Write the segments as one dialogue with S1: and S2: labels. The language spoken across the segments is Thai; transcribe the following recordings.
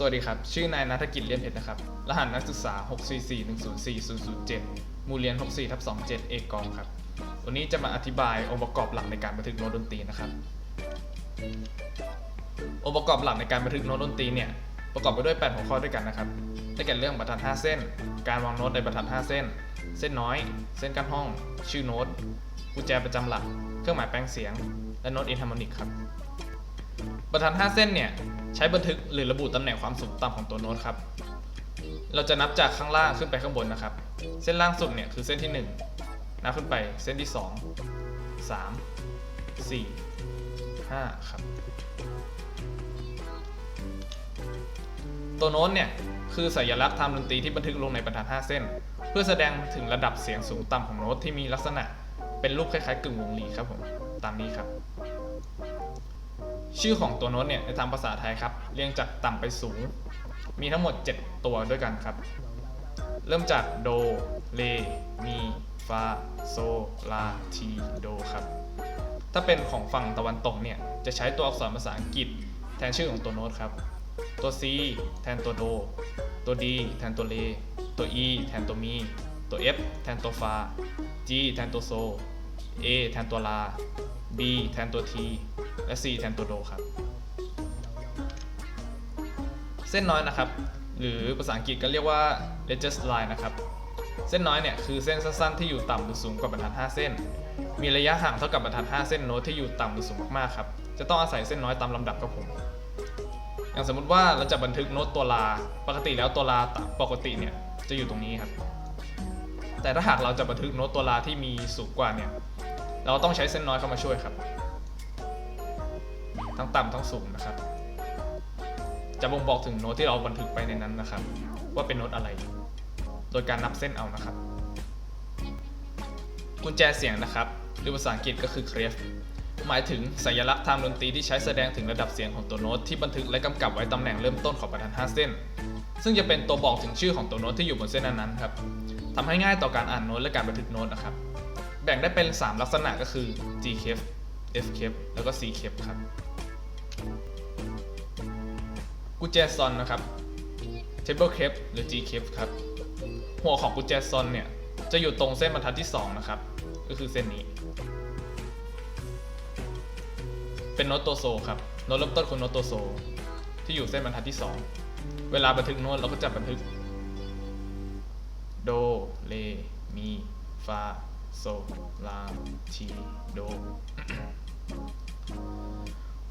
S1: สวัสดีครับ ชื่อนายนัฐกิจเลียมเพชรนะครับ รหัสนักศึกษา 644104007 มู่เรียน 64ทับ27 เอกกองครับ วันนี้จะมาอธิบายองค์ประกอบหลักในการบันทึกโน้ตดนตรีนะครับ องค์ประกอบหลักในการบันทึกโน้ตดนตรีเนี่ย ประกอบไปด้วย 8 หัวข้อด้วยกันนะครับ ได้แก่เรื่องบรรทัด 5 เส้น การวางโน้ตในบรรทัด 5 เส้น เส้นน้อย เส้นกั้นห้อง ชื่อโน้ต กุญแจประจำหลัก เครื่องหมายแปลงเสียง และโน้ตอินฮาร์โมนิกครับ บรรทัด5เส้นเนี่ยใช้บันทึกหรือระบุตำแหน่งความสูงต่ำของตัวโน้ตครับ เราจะนับจากข้างล่างขึ้นไปข้างบนนะครับ เส้นล่างสุดเนี่ยคือเส้นที่ 1 นับขึ้นไปเส้นที่ 2 3 4 5 ครับ ตัวโน้ตเนี่ยคือสัญลักษณ์ทางดนตรีที่บันทึกลงในบรรทัด5เส้น เพื่อแสดงถึงระดับเสียงสูงต่ำของโน้ตที่มีลักษณะเป็นรูปคล้ายๆกึ่งวงรีครับผมตามนี้ครับ ชื่อของตัวโน้ตเนี่ยในทางภาษาไทยครับ เรียงจากต่ำไปสูง มีทั้งหมด 7 ตัวด้วยกันครับ เริ่มจากโด เล มี ฟา โซ ลา ที โดครับ ถ้าเป็นของฝั่งตะวันตกเนี่ย จะใช้ตัวอักษรภาษาอังกฤษ แทนชื่อของตัวโน้ตครับ ตัว C แทนตัวโด ตัว D แทนตัวเล ตัว E แทนตัวมี ตัว F แทนตัวฟา G แทนตัวโซ A แทนตัวลา B แทนตัว T และ C แทนตัวโดครับ เส้นน้อยนะครับ หรือภาษาอังกฤษก็เรียกว่า ledger line นะครับ เส้นน้อยเนี่ยคือเส้นสั้นๆที่อยู่ต่ำหรือสูงกว่าบรรทัด 5 เส้น มีระยะห่างเท่ากับบรรทัด 5 เส้นโน้ตที่อยู่ต่ำหรือสูงมากๆครับ จะต้องอาศัยเส้นน้อยตามลำดับครับผม อย่างสมมุติว่าเราจะบันทึกโน้ตตัวลา ปกติแล้วตัวลาปกติเนี่ยจะอยู่ตรงนี้ครับ แต่ถ้าหากเราจะบันทึกโน้ตตัวลาที่มีสูงกว่าเนี่ย เราต้องใช้เส้นน้อยเข้ามาช่วยครับ ทั้งต่ำทั้งสูงนะครับ จะบ่งบอกถึงโน้ตที่เราบันทึกไปในนั้นนะครับ ว่าเป็นโน้ตอะไร โดยการนับเส้นเอานะครับ กุญแจเสียงนะครับ หรือภาษาอังกฤษก็คือ clef หมายถึงสัญลักษณ์ทางดนตรีที่ใช้แสดงถึงระดับเสียงของตัวโน้ตที่บันทึกและกำกับไว้ตำแหน่งเริ่มต้นของบรรทัด5เส้น ซึ่งจะเป็นตัวบอกถึงชื่อของตัวโน้ตที่อยู่บนเส้นนั้นๆครับทำให้ง่ายต่อการอ่านโน้ตและการบันทึกโน้ตนะครับ แบ่งได้เป็น 3 ลักษณะก็คือ G clef F clef แล้วก็ C clef ครับ กุญแจซอนนะครับ table clef หรือ G clef ครับ หัวของกุญแจซอนเนี่ย จะอยู่ตรงเส้นบรรทัดที่ 2 นะครับ ก็คือเส้นนี้ เป็นโน้ตตัวโซครับโน้ตเริ่มต้นคือโน้ตตัวโซ ที่อยู่เส้นบรรทัดที่ 2 เวลาบันทึกโน้ตเราก็จะบันทึก โด เล มี ฟา โซ ลา ที โด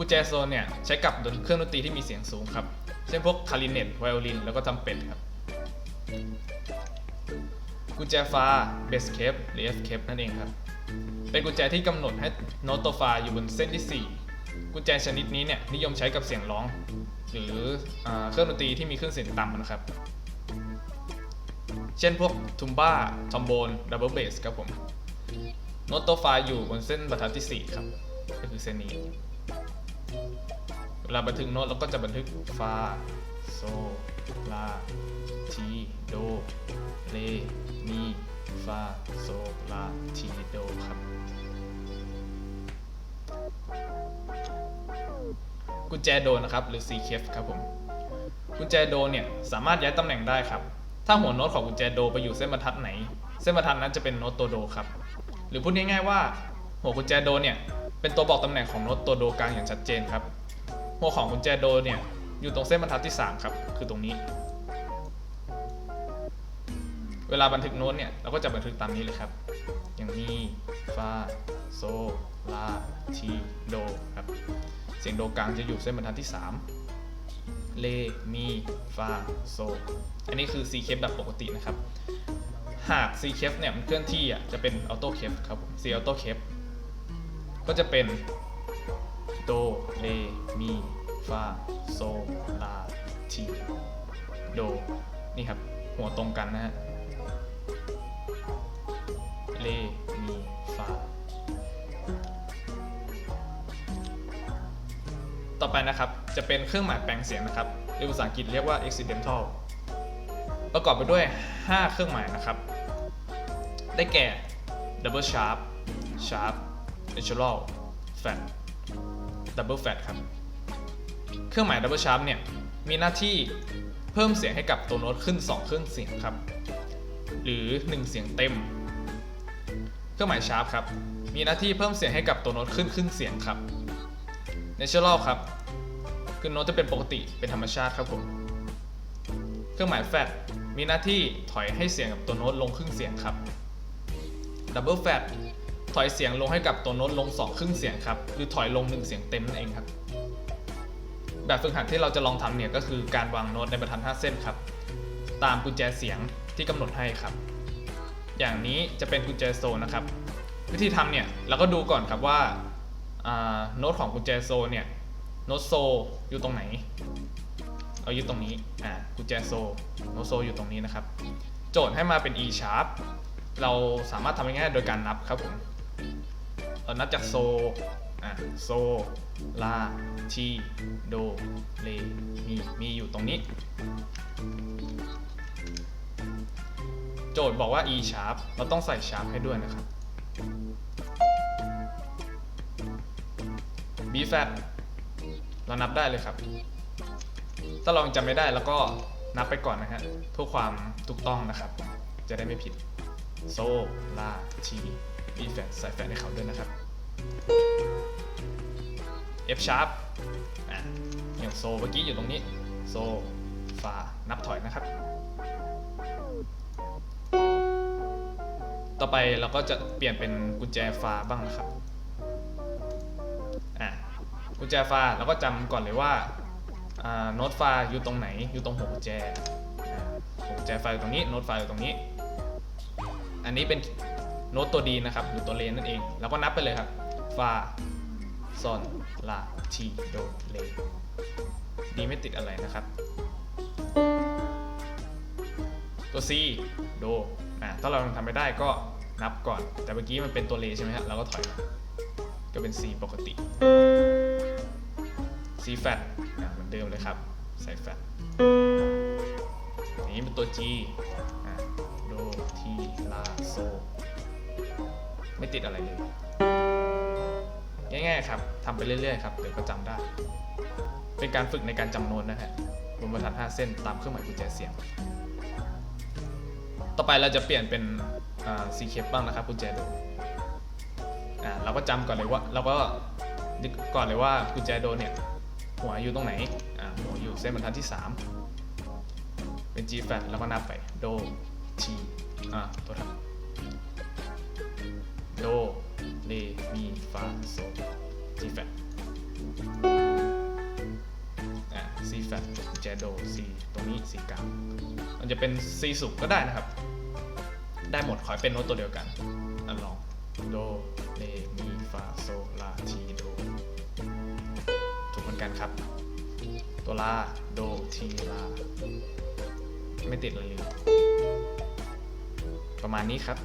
S1: กุญแจโซนเนี่ยใช้กับดนเครื่องดนตรีที่มีเสียงสูงครับ เช่นพวกคาริเนตไวโอลิน แล้วก็ทำเป็ดครับ กุญแจฟาเบสเคปหรือ F เคปนั่นเองครับ เป็นกุญแจที่กำหนดให้โน้ตตัวฟาอยู่บนเส้นที่ 4 กุญแจชนิดนี้เนี่ยนิยมใช้กับเสียงร้อง หรืออเครื่องดนตรีที่มีเครื่องเสียงต่ำนะครับ เช่นพวกทุมบ้าทอมโบนดับเบิลเบสครับผมโน้ตตัวฟาอยู่บนเส้นบรรทัดที่ 4 ครับก็คือเส้นนี้ เวลาบันทึกโน้ตเราก็จะบันทึกฟาโซลาทีโดเลมีฟาโซลาทีโดครับกุญแจโดนะครับหรือ C clef ครับผมกุญแจโดเนี่ยสามารถย้ายตำแหน่งได้ครับ ถ้าหัวโน้ตของกุญแจโดไปอยู่เส้นบรรทัดไหน เส้นบรรทัดนั้นจะเป็นโน้ตตัวโดครับ หรือพูดง่ายๆว่า หัวกุญแจโดเนี่ยเป็นตัวบอกตำแหน่งของโน้ตตัวโดกลางอย่างชัดเจนครับ หัวของกุญแจโดเนี่ยอยู่ตรงเส้นบรรทัดที่ 3 ครับ คือตรงนี้ เวลาบันทึกโน้ตเนี่ย เราก็จะบันทึกตามนี้เลยครับ อย่างมีฟาโซลาทีโดครับ เสียงโดกลางจะอยู่เส้นบรรทัดที่ 3 เล มี ฟา โซ อันนี้คือ C clef แบบปกตินะครับ หาก C clef เนี่ยมันเคลื่อนที่อะจะเป็น auto clef ครับผม C auto clef ก็จะเป็น โดเลมีฟาโซลาทีโด นี่ครับ หัวตรงกันนะฮะเลมีฟาต่อไปนะครับ จะเป็นเครื่องหมายแปลงเสียงนะครับหรือภาษาอังกฤษเรียกว่า accidental ประกอบไปด้วย 5 เครื่องหมายนะครับ ได้แก่ double sharp sharp natural flat fat double fat ครับ เครื่องหมาย double sharp เนี่ยมีหน้าที่เพิ่มเสียงให้กับตัวโน้ตขึ้น 2 เครื่องเสียงครับ หรือ 1 เสียงเต็ม เครื่องหมายชาร์ปครับ มีหน้าที่เพิ่มเสียงให้กับตัวโน้ตขึ้นครึ่งเสียงครับ natural ครับคือโน้ตจะเป็นปกติเป็นธรรมชาติครับผม เครื่องหมาย flat มีหน้าที่ถอยให้เสียงกับตัวโน้ตลงครึ่งเสียงครับ double flat ถ อยเสียงลงให้กับตัวโน้ตลง 2 ครึ่งเสียงครับหรือถอยลง 1 เสียงเต็มนั่นเองครับ แบบฝึกหัดที่เราจะลองทำเนี่ยก็คือการวางโน้ตในบรรทัด5เส้นครับ ตามกุญแจเสียงที่กำหนดให้ครับ อย่างนี้จะเป็นกุญแจโซนนะครับ วิธีทำเนี่ยเราก็ดูก่อนครับว่าโน้ตของกุญแจโซเนี่ยโน้ตโซอยู่ตรงไหนเอาอยู่ตรงนี้ อ่า กุญแจโซ โน้ตโซอยู่ตรงนี้นะครับ โจทย์ให้มาเป็น E sharp เราสามารถทำง่ายๆโดยการนับครับผม เรานับจากโซอะโซ ลาทีโด เล มี มีอยู่ตรงนี้ โจทย์บอกว่า E sharp เราต้องใส่ sharp ให้ด้วยนะครับ B flat เรานับได้เลยครับ ถ้าเรายังจำไม่ได้แล้วก็นับไปก่อนนะฮะเพื่อความถูกต้องนะครับ จะได้ไม่ผิด โซ ลาที B flat ใส่แฟลให้เขาด้วยนะครับ F sharp อะอย่างโซเมื่อกี้อยู่ตรงนี้โซฟานับถอยนะครับ ต่อไปเราก็จะเปลี่ยนเป็นกุญแจฟาบ้างนะครับอะกุญแจฟาเราก็จำก่อนเลยว่าอ่าโน้ตฟาอยู่ตรงไหนอยู่ตรงหัวกุญแจหัวกุญแจฟาอยู่ตรงนี้โน้ตฟาอยู่ตรงนี้ อันนี้เป็นโน้ตตัวดีนะครับหรือตัวเลนนั่นเอง แล้วก็นับไปเลยครับ ฟาซอนลาทีโดเลดีไม่ติดอะไรนะครับ ตัว C โดอะถ้าเราทำไม่ได้ก็นับก่อน แต่เมื่อกี้มันเป็นตัวเลใช่ไหมฮะเราก็ถอยมาก็เป็น C ปกติ C flat อะเหมือนเดิมเลยครับ ใส่ flat อันนี้เป็นตัว G อะโดทีลาโซ ไม่ติดอะไรเลย ง่ายๆครับทำไปเรื่อยๆครับเดี๋ยวก็จำได้ เป็นการฝึกในการจำโน้ตนะฮะบนบรรทัด5เส้นตามเครื่องหมายกุญแจเสียง ต่อไปเราจะเปลี่ยนเป็นซีเคปบ้างนะครับกุญแจโดอ่าเราก็จำก่อนเลยว่าเราก็นึกก่อนเลยว่ากุญแจโดเนี่ยหัวอยู่ตรงไหนอ่าหัวอยู่เส้นบรรทัดที่ 3 เป็น G flat แล้วก็นับไปโด T อ่าตัวทัด ตรงนี้ C กลางมันจะเป็น C สูงก็ได้นะครับ ได้หมดขอให้เป็นโน้ตตัวเดียวกันอันลองโดเลมีฟาโซลาทีโดถูกเหมือนกันครับ ตัวลาโดทีลาไม่ติดเลยประมาณนี้ครับ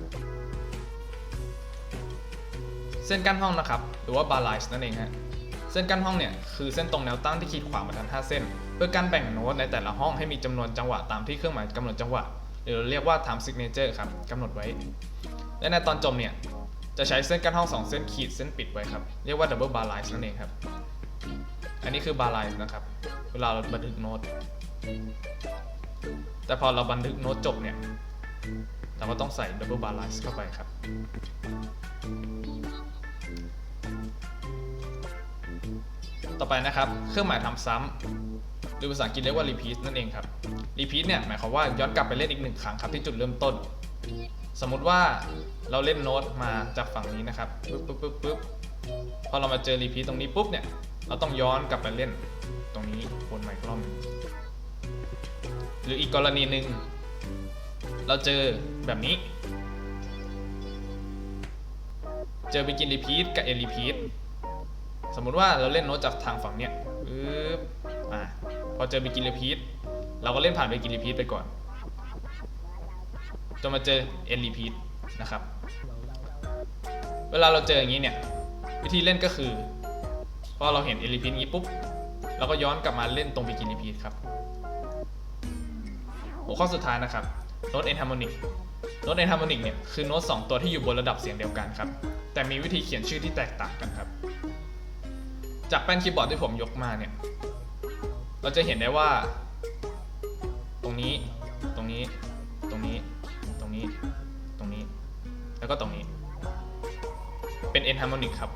S1: เส้นกั้นห้องนะครับ หรือว่าบาลานซ์นั่นเองฮะเส้นกั้นห้องเนี่ย คือเส้นตรงแนวตั้งที่ขีดขวางบรรทัด5เส้น เพื่อการแบ่งโน้ตในแต่ละห้องให้มีจำนวนจังหวะตามที่เครื่องหมายกำหนดจังหวะ หรือเรียกว่า time signature ครับกำหนดไว้ และในตอนจบเนี่ยจะใช้เส้นกั้นห้อง 2 เส้นขีดเส้นปิดไว้ครับ เรียกว่า double bar line นั่นเองครับ อันนี้คือ bar line นะครับ เวลาเราบันทึกโน้ต แต่พอเราบันทึกโน้ตจบเนี่ย เราก็ต้องใส่ double bar line เข้าไปครับ ต่อไปนะครับ เครื่องหมายทำซ้ำ รือภาษาอังกฤษเรียกว่า repeat นั่นเองครับ repeat เนี่ยหมายความว่าย้อนกลับไปเล่นอีกหนึ่งครั้งครับที่จุดเริ่มต้น สมมุติว่าเราเล่นโน้ตมาจากฝั่งนี้นะครับปึ๊บปึ๊บปึ๊บปึ๊บพอเรามาเจอ repeat ตรงนี้ปุ๊บเนี่ยเราต้องย้อนกลับไปเล่นตรงนี้วนใหม่อีกรอบหนึ่งหรืออีกกรณีหนึ่งเราเจอแบบนี้ เจอ begin repeat กับ end repeat สมมุติว่าเราเล่นโน้ตจากทางฝั่งเนี้ยปึ๊บอ่า อเจอ begin repeat เราก็เล่นผ่าน begin repeat ไปก่อนจนมาเจอ end repeat นะครับ เวลาเราเจออย่างนี้เนี่ย วิธีเล่นก็คือพอเราเห็น end repeat อย่างนี้ปุ๊บเราก็ย้อนกลับมาเล่นตรง begin repeat ครับหัวข้อสุดท้ายนะครับโน้ต enharmonic โน้ต enharmonic เนี่ยคือโน้ต2ตัวที่อยู่บนระดับเสียงเดียวกันครับ แต่มีวิธีเขียนชื่อที่แตกต่างกันครับ จากแป้นคีย์บอร์ดที่ผมยกมาเนี่ย เราจะเห็นได้ว่า ตรงนี้ ตรงนี้ ตรงนี้ ตรงนี้ ตรงนี้ แล้วก็ตรงนี้ เป็น n harmonic ครับ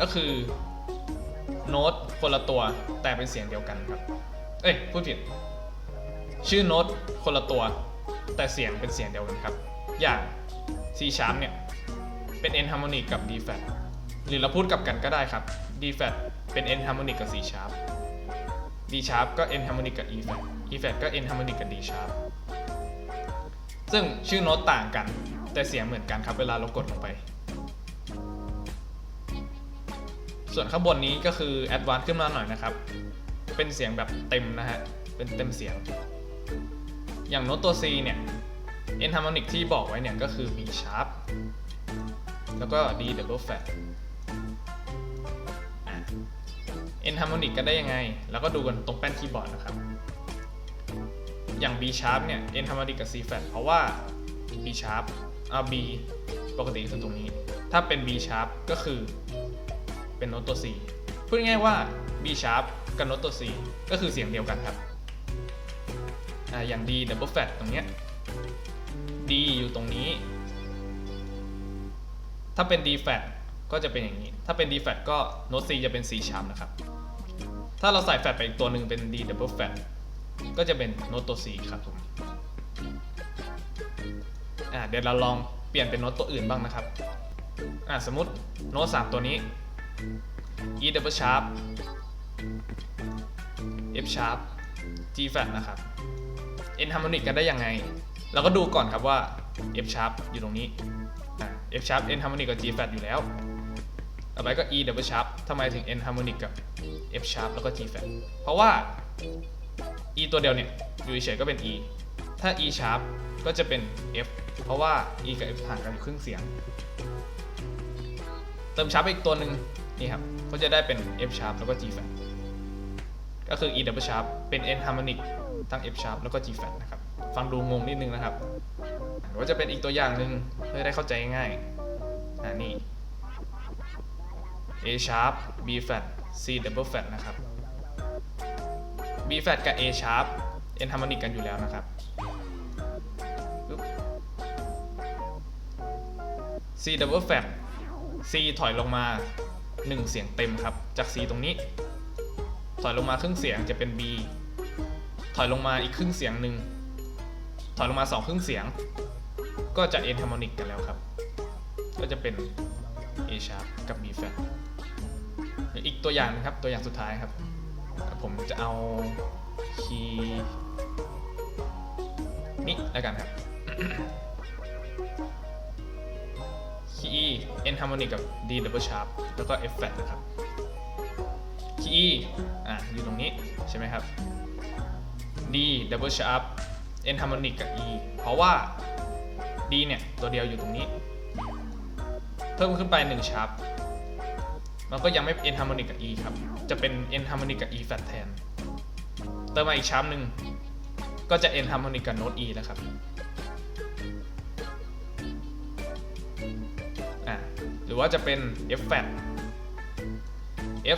S1: ก็คือโน้ตคนละตัวแต่เป็นเสียงเดียวกันครับ เอ้ยพูดผิด ชื่อโน้ตคนละตัว แต่เสียงเป็นเสียงเดียวกันครับ อย่าง C sharp เนี่ย เป็น n harmonic กับ D flat หรือเราพูดกลับกันก็ได้ครับ D flat เป็น n harmonic กับ C sharp D sharp ก็ n harmonic กับ E flat E flat ก็ n harmonic กับ D sharp ซึ่งชื่อโน้ตต่างกัน แต่เสียงเหมือนกันครับเวลาเรากดลงไป ส่วนข้างบนนี้ก็คือ advanced ขึ้นมาหน่อยนะครับ เป็นเสียงแบบเต็มนะฮะ เป็นเต็มเสียง อย่างโน้ตตัว C เนี่ย n harmonic ที่บอกไว้เนี่ยก็คือ B sharp แล้วก็ D double flat n harmonic กันได้ยังไง แล้วก็ดูกันตรงแป้นคีย์บอร์ดนะครับ อย่าง B sharp เนี่ย n harmonic กับ C flat เพราะว่า B sharp อ่า B ปกติคือตรงนี้ ถ้าเป็น B sharp ก็คือเป็นโน้ตตัว C พูดง่ายว่า B sharp กับโน้ตตัว C ก็คือเสียงเดียวกันครับอ่าอย่าง D double flat ตรงเนี้ย D อยู่ตรงนี้ ถ้าเป็น D flat ก็จะเป็นอย่างนี้ ถ้าเป็น D flat ก็โน้ต C จะเป็น C sharp นะครับ ถ้าเราใส่ flat ไปอีกตัวหนึ่งเป็น D double flat ก็จะเป็นโน้ตตัว C ครับผมอ่าเดี๋ยวเราลองเปลี่ยนเป็นโน้ตตัวอื่นบ้างนะครับอ่าสมมติโน้ต3ตัวนี้ E double sharp F sharp G flat นะครับ N harmonic กันได้ยังไง เราก็ดูก่อนครับว่า F sharp อยู่ตรงนี้ F sharp N harmonic กับ G flat อยู่แล้ว ต่อไปก็ E double sharp ทำไมถึง N harmonic กับ F sharp แล้วก็ G flat เพราะว่า E ตัวเดียวเนี่ย อยู่เฉยก็เป็น E ถ้า E sharp ก็จะเป็น F เพราะว่า E กับ F ห่างกันอยู่ครึ่งเสียง เติม sharp ไปอีกตัวหนึ่งนี่ครับ ก็จะได้เป็น F sharp แล้วก็ G flat ก็คือ E double sharp เป็น N harmonic ทั้ง F sharp แล้วก็ G flat นะครับ ฟังดูงงนิดนึงนะครับหรือว่าจะเป็นอีกตัวอย่างหนึ่งเพื่อได้เข้าใจง่ายอ่านี่ A sharp B flat C double flat นะครับ B flat กับ A sharp N harmonic กันอยู่แล้วนะครับปึ๊บ C double flat C ถอยลงมา 1 เสียงเต็มครับ จาก C ตรงนี้ ถอยลงมาครึ่งเสียงจะเป็น B ถอยลงมาอีกครึ่งเสียงหนึ่งถอยลงมาสองครึ่งเสียง ก็จะ N harmonic กันแล้วครับ ก็จะเป็น A sharp กับ B flat ตัวอย่างนะครับ ตัวอย่างสุดท้ายครับ ผมจะเอาคีย์นี่แล้วกันครับคีย์ E N harmonic กับ D double sharp แล้วก็ F flat นะครับคีย์ E อะอยู่ตรงนี้ใช่ไหมครับ D double sharp N harmonic กับ E เพราะว่า D เนี่ย ตัวเดียวอยู่ตรงนี้ เพิ่มขึ้นไป1 sharp มันก็ยังไม่ N harmonic กับ E ครับ จะเป็น N harmonic กับ E flat แทน เติมมาอีก sharp หนึ่งก็จะ N harmonic กับโน้ต E แล้วครับอะหรือว่าจะเป็น F flat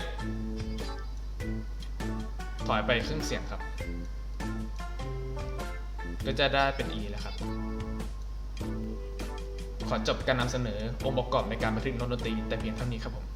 S1: F ถอยไปครึ่งเสียงครับ ก็จะได้เป็น E แล้วครับ ขอจบการนำเสนอองค์ประกอบในการบันทึกโน้ตดนตรีแต่เพียงเท่านี้ครับผม